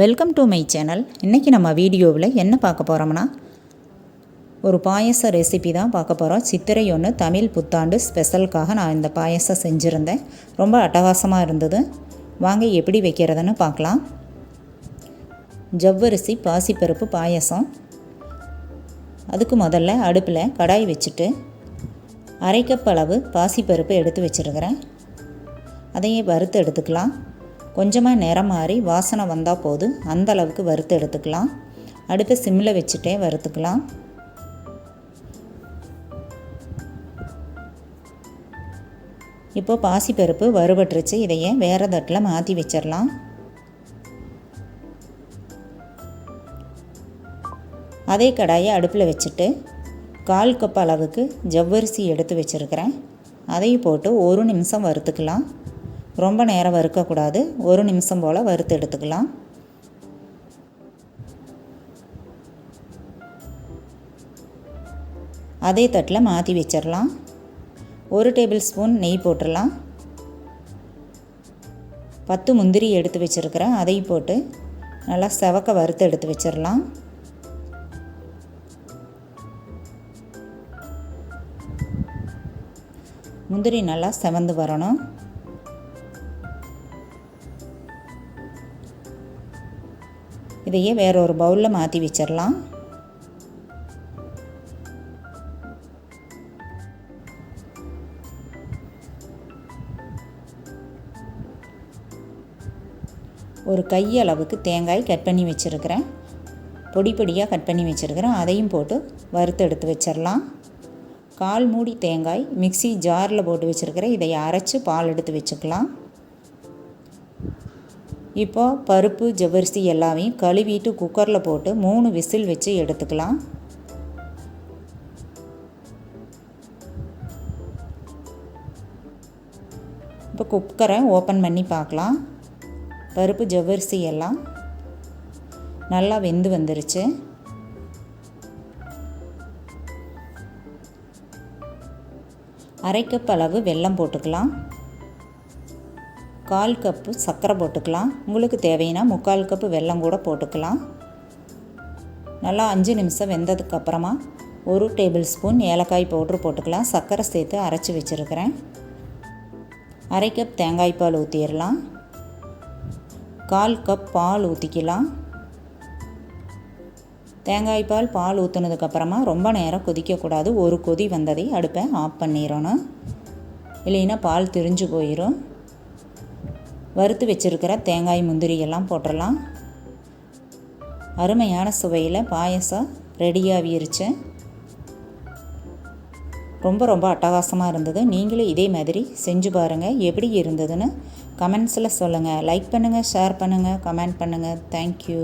Welcome to my channel இன்றைக்கி நம்ம வீடியோவில் என்ன பார்க்க போகிறோம்னா ஒரு பாயச ரெசிபி தான் பார்க்க போகிறோம் சித்திரை ஒன்று தமிழ் புத்தாண்டு ஸ்பெஷலுக்காக நான் இந்த பாயசம் செஞ்சுருந்தேன். ரொம்ப அட்டகாசமாக இருந்தது. வாங்க எப்படி வைக்கிறதுன்னு பார்க்கலாம். ஜவ்வரிசி பாசிப்பருப்பு பாயசம். அதுக்கு முதல்ல அடுப்பில் கடாய் வச்சுட்டு அரை கப் அளவு பாசிப்பருப்பு எடுத்து வச்சுருக்கிறேன். அதையே வறுத்து எடுத்துக்கலாம். கொஞ்சமாக நிறம் மாறி வாசனை வந்தால் போதும். அந்த அளவுக்கு வறுத்து எடுத்துக்கலாம். அடுப்பை சிம்மில் வச்சுட்டே வறுத்துக்கலாம். இப்போ பாசிப்பருப்பு வறுபட்டுருச்சு. இதையே வேறு தட்டில் மாற்றி வச்சிடலாம் அதே கடாயை அடுப்பில் வச்சுட்டு கால் கப் அளவுக்கு ஜவ்வரிசி எடுத்து வச்சுருக்கிறேன். அதையும் போட்டு ஒரு நிமிஷம் வறுத்துக்கலாம். ரொம்ப நேரம் வறுக்கக்கூடாது. ஒரு நிமிஷம் போல் வறுத்து எடுத்துக்கலாம். அதே தட்டில் மாற்றி வச்சிடலாம் ஒரு டேபிள் ஸ்பூன் நெய் போட்டுடலாம் பத்து முந்திரி எடுத்து வச்சுருக்கிறேன் அதையும் போட்டு நல்லா செவக்க வறுத்து எடுத்து வச்சிடலாம் முந்திரி நல்லா செவந்து வரணும். இதையே வேற ஒரு பவுலில் மாற்றி வச்சிடலாம் ஒரு கையளவுக்கு தேங்காய் கட் பண்ணி வச்சுருக்கிறேன். பொடி பொடியாக கட் பண்ணி வச்சுருக்கிறேன். அதையும் போட்டு வறுத்து எடுத்து வச்சிடலாம் கால் மூடி தேங்காய் மிக்சி ஜாரில் போட்டு வச்சுருக்கிறேன். இதை அரைச்சி பால் எடுத்து வச்சுக்கலாம். இப்போ பருப்பு ஜவ்வரிசி எல்லாமே கழுவிட்டு குக்கரில் போட்டு மூணு விசில் வச்சு எடுத்துக்கலாம். இப்போ குக்கரை ஓப்பன் பண்ணி பார்க்கலாம். பருப்பு ஜவ்வரிசி எல்லாம் நல்லா வெந்து வந்துருச்சு. அரைக்கப்பளவு அளவு வெல்லம் போட்டுக்கலாம். கால் கப்பு சர்க்கரை போட்டுக்கலாம். உங்களுக்கு தேவைன்னா முக்கால் கப்பு வெல்லம் கூட போட்டுக்கலாம். நல்லா அஞ்சு நிமிஷம் வெந்ததுக்கப்புறமா ஒரு டேபிள் ஸ்பூன் ஏலக்காய் பவுட்ரு போட்டுக்கலாம். சர்க்கரை சேர்த்து அரைச்சி வச்சுருக்கிறேன். அரை கப் தேங்காய் பால் ஊற்றிடலாம் கால் கப் பால் ஊற்றிக்கலாம் தேங்காய் பால் பால் ஊற்றுனதுக்கப்புறமா ரொம்ப நேரம் கொதிக்கக்கூடாது. ஒரு கொதி வந்ததை அடுப்பை ஆஃப் பண்ணிடணும். இல்லைன்னா பால் திரிஞ்சு போயிடும் வறுத்து வச்சுருக்கிற தேங்காய் முந்திரி எல்லாம் போட்டுடலாம். அருமையான சுவையில் பாயசம் ரெடியாகிருச்சு. ரொம்ப ரொம்ப அட்டகாசமாக இருந்தது. நீங்களும் இதே மாதிரி செஞ்சு பாருங்கள் எப்படி இருந்ததுன்னு கமெண்ட்ஸில் சொல்லுங்கள் லைக் பண்ணுங்கள் ஷேர் பண்ணுங்கள் கமெண்ட் பண்ணுங்கள் தேங்க்யூ